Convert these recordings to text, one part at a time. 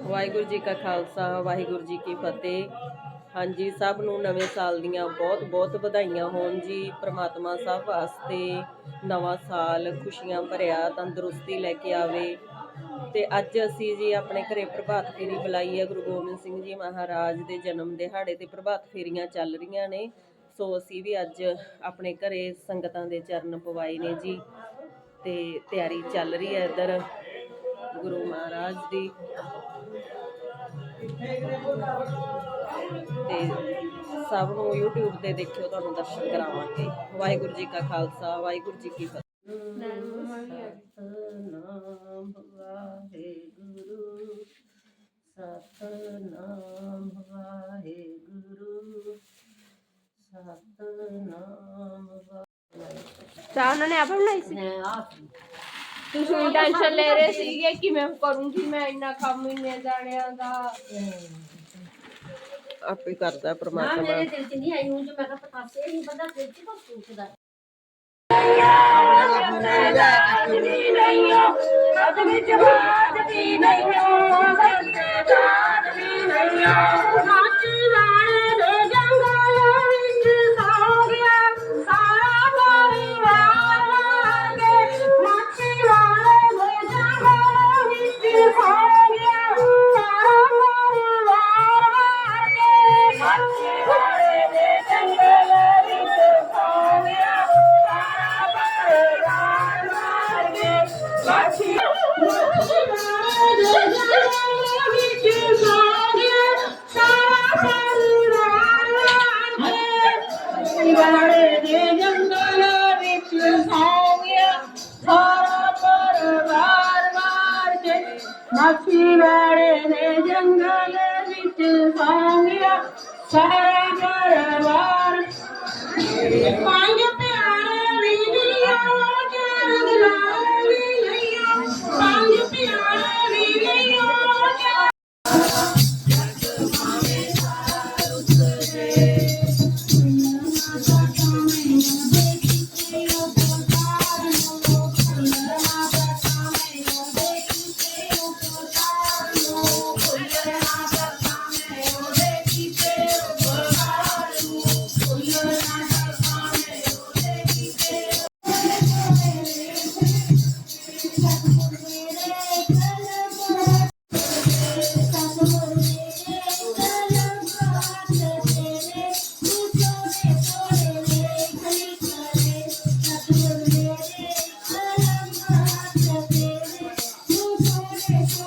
ਵਾਹਿਗੁਰੂ ਜੀ ਕਾ ਖਾਲਸਾ, ਵਾਹਿਗੁਰੂ ਜੀ ਕੀ ਫਤਿਹ। ਹਾਂਜੀ, ਸਭ ਨੂੰ ਨਵੇਂ ਸਾਲ ਦੀਆਂ ਬਹੁਤ ਬਹੁਤ ਵਧਾਈਆਂ ਹੋਣ ਜੀ। ਪ੍ਰਮਾਤਮਾ ਸਭ ਵਾਸਤੇ ਨਵਾਂ ਸਾਲ ਖੁਸ਼ੀਆਂ ਭਰਿਆ, ਤੰਦਰੁਸਤੀ ਲੈ ਕੇ ਆਵੇ। ਤੇ ਅੱਜ ਅਸੀਂ ਜੀ ਆਪਣੇ ਘਰੇ ਪ੍ਰਭਾਤ ਫੇਰੀ ਬੁਲਾਈ ਹੈ ਗੁਰੂ ਗੋਬਿੰਦ ਸਿੰਘ ਜੀ ਮਹਾਰਾਜ ਦੇ ਜਨਮ ਦਿਹਾੜੇ ਤੇ ਪ੍ਰਭਾਤ ਫੇਰੀਆਂ ਚੱਲ ਰਹੀਆਂ ਨੇ। ਸੋ ਅਸੀਂ ਵੀ ਅੱਜ ਆਪਣੇ ਘਰੇ ਸੰਗਤਾਂ ਦੇ ਚਰਨ ਪਵਾਏ ਨੇ ਜੀ। ਤੇ ਤਿਆਰੀ ਚੱਲ ਰਹੀ ਹੈ ਇੱਧਰ। ਗੁਰੂ ਮਹਾਰਾਜ ਦੀ। ਤੇ ਸਭ ਨੂੰ YouTube ਤੇ ਦੇਖਿਓ ਤੁਹਾਨੂੰ ਦਰਸ਼ਨ ਕਰਾਵਾਂਗੇ। ਵਾਹਿਗੁਰੂ ਜੀ ਕਾ ਖਾਲਸਾ ਵਾਹਿਗੁਰੂ ਜੀ ਕੀ ਫਤਿਹ। ਸਤਨਾਮ ਵਾਹਿਗੁਰੂ ਸਤਨਾਮ ਵਾਹਿਗੁਰੂ ਸਤਨਾਮ ਚਾਹ ਉਹਨਾਂ ਨੇ ਆਪ ਬਣਾਈ ਸੀ? ਤੁਸੀਂ ਟੈਨਸ਼ਨ ਲੈ ਰਹੇ ਸੀਗੇ ਕਿ ਮੈਂ ਕਰੂੰਗੀ ਮੈਂ ਇੰਨਾ ਕੰਮ ਇੰਨੇ ਜਾਣਿਆਂ ਦਾ ਆਪੇ ਕਰਦਾ ਨਾ ਪ੍ਰਮਾਤਮਾ ਮੇਰੇ ਦਿਲ ਚ ਨਹੀਂ ਆਈ ਹੁਣ ਜੋ ਮੈਂ ਕਿਹਾ ਪਤਾਸੇ ਨਹੀਂ ਬੰਦਾ ਦਿਲ ਚ ਕੁਛ ਸੋਚਦਾ ਵਾੜੇ ਦੇ Machi vare ne jangale வீட்டில் வாங்கிய சரவரவார் வாங்க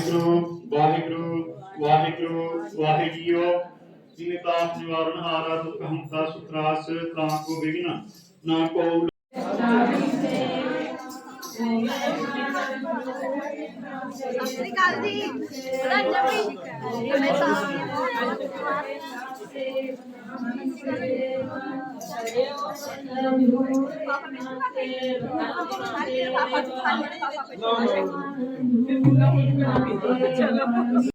ਵਾਹਿਗੁਰੂ ਵਾਹਿਗੁਰੂ ਵਾਹਿਗੁਰੂ ਵਾਹਿਗੁਰੂ। ਜਿਨੇ ਤਾਪ ਨਿਵਾਰਨ ਹਾਰਾ, ਦੁਖ ਹੰਤਾ, ਸੁਤਰਾਸ ਤਾਂ ਕੋ ਵਿਗਨ ਨਾ ਕੋ ਅਮਰੀਕਾਲ ਜੀ ਰਾਜ ਨਵੀ ਮੈਂ ਤਾਂ ਪਾਪਾ ਮੈਂ ਪਾਪਾ ਪਾਪਾ ਪਾਪਾ Alhamdulillah.